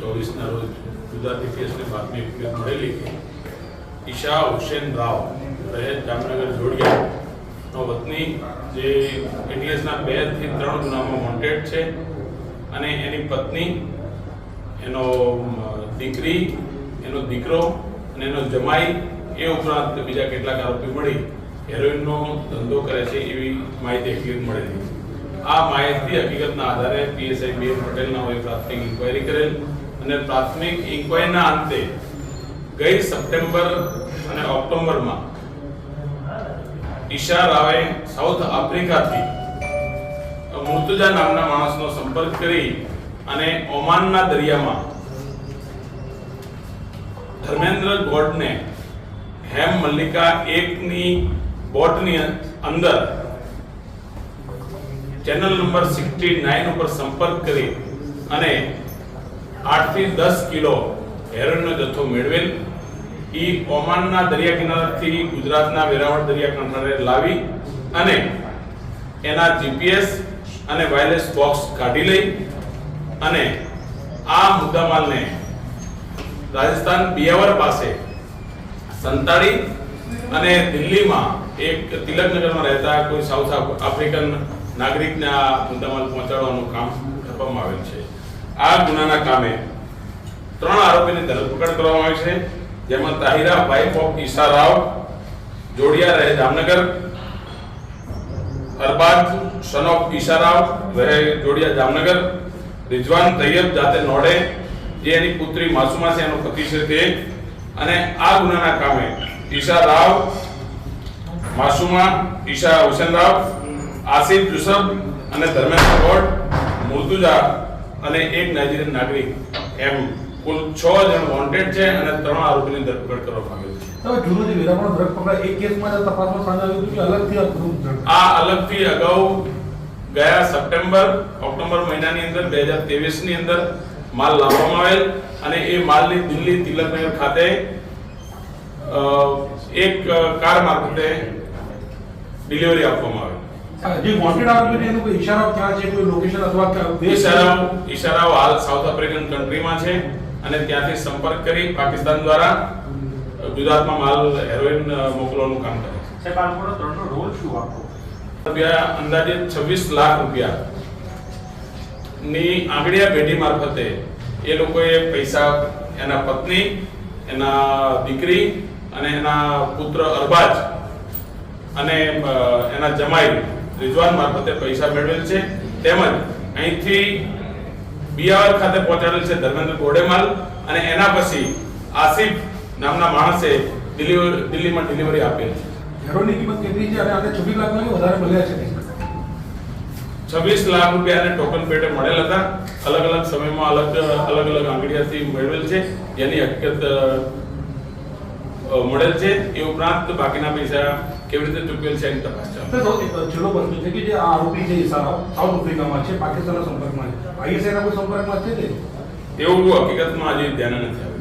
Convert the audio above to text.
ચોવીસના રોજ ગુજરાત ઇતિહાસની બાતમી મળેલી કે ઈશા હુસેન રાવ રહે જામનગર, જોડિયા વતની જે એટીએસના બેથી ત્રણ ગુનામાં વોન્ટેડ છે અને એની પત્ની, એનો દીકરી, એનો દીકરો અને એનો જમાઈ એ ઉપરાંત બીજા કેટલાક આરોપી મળી હેરોઇનનો ધંધો કરે છે એવી માહિતી મળેલી આ માહિતી હકીકતના આધારે પીએસઆઈ બી પટેલના હોય પ્રાથમિક ઇન્કવાયરી કરેલ અને પ્રાથમિક ઇન્કવાયરીના અંતે ગઈ સપ્ટેમ્બર અને ઓક્ટોબરમાં ઈશા રાવે સાઉથ આફ્રિકાથી મુર્તુજા નામના માણસનો સંપર્ક કરી અને ઓમાનના દરિયામાં ધર્મેન્દ્ર ગોડને હેમ મલ્લિકા એકની બોટની અંદર ચેનલ નંબર સિક્સટી નાઇન ઉપર સંપર્ક કરી અને આઠથી દસ કિલો હેરોઇનનો જથ્થો મેળવેલ. એ ઓમાનના દરિયા કિનારાથી ગુજરાતના વેરાવળ દરિયા કિનારે લાવી અને એના જીપીએસ અને વાયરલેસ બોક્સ કાઢી લઈ અને આ મુદ્દામાલને રાજસ્થાન બિયાવર પાસે સંતાડી અને દિલ્હીમાં એક તિલકનગરમાં રહેતા કોઈ સાઉથ આફ- આફ્રિકન નાગરિકને આ મુદ્દામાલ પહોંચાડવાનું કામ કરવામાં આવેલ છે. આ ગુનાના કામે ત્રણ આરોપીની ધરપકડ કરવામાં આવી છે. જેમાં તાહિરા વાઇફ ઓફ ઈશા રાવ, જોડિયા રહે જામનગર અરબાજ સન ઓફ ઈશા રાવ રહે જોડિયા જામનગર, રિજવાન તૈયબ જાતે નોડે, જે એની પુત્રી માસુમા છે એનો પતિ છે તે. અને આ ગુનાના કામે ઈશા રાવ, માસુમા, ઈશા હુસેન રાવ આસિફ યુસફ અને ધર્મેન્દ્ર ભટ્ટ મુર્તુજા અને એક નાઇજીરિયન નાગરિક એમ કુલ છ જણ વોન્ટેડ છે અને ત્રણ આરોપીની ધરપકડ કરવામાં આવી છે. હવે જૂનું જે વેરાવળ ડ્રગ પકડાય એ કેસમાં તપાસમાં સામે આવ્યું હતું કે અલગથી આ આ અલગથી અગાઉ ગયા સપ્ટેમ્બર ઓક્ટોબર મહિનાની અંદર બે હજારની અંદર માલ લાવવામાં આવેલ અને એ માલની દિલ્હી તિલકનગર ખાતે એક કાર મારફતે ડિલિવરી આપવામાં આવેલ. જે વોન્ટેડ આરોપી છે એનો કોઈ ઇશારો ક્યાં છે કોઈ લોકેશન અથવા દેશ ઈશારાઓ ઈશારાઓ હાલ સાઉથ આફ્રિકન કન્ટ્રીમાં છે અને ત્યાંથી સંપર્ક કરી પાકિસ્તાન દ્વારા ગુજરાતમાં માલ હેરોઇન મોકલવાનું કામ કરે છે. સાહેબ આ લોકોનો ત્રણનો રોલ શું આપો રૂપિયા અંદાજે 26 લાખ રૂપિયા ની આંગળીયા પેઢી મારફતે એ લોકોએ પૈસા એના પત્ની એના દીકરી અને એના પુત્ર અરબાજ અને એના જમાઈ રિઝવાન મારફતે પૈસા મેળવેલ છે. તેમજ અહીંથી બિયાવર ખાતે પહોંચાડેલ છે ધર્મેન્દ્ર ગોડેમાલ અને એના પછી આસિફ નામના માણસે દિલ્હી દિલ્હીમાં ડિલિવરી આપેલ છે. હેરોની કિંમત કેટલી છે અને આપણે છવ્વીસ લાખમાં વધારે મળ્યા છે? છવ્વીસ લાખ રૂપિયાને ટોકન પેટે મળેલ હતા. અલગ અલગ સમયમાં અલગ અલગ અલગ આંગળીયાથી મેળવેલ છે. જેની હકીકત મળેલ છે. એ ઉપરાંત બાકીના પૈસા કેવી રીતે ચૂકવેલ છે એની તપાસ ચાલુ? છેલ્લો પ્રશ્ન છે કે જે આ આરોપી છે સારા સાઉથ આફ્રિકામાં છે પાકિસ્તાનના સંપર્કમાં છે. આઈએસઆઈના કોઈ સંપર્કમાં છે તે? એવું હકીકતમાં આજે ધ્યાન નથી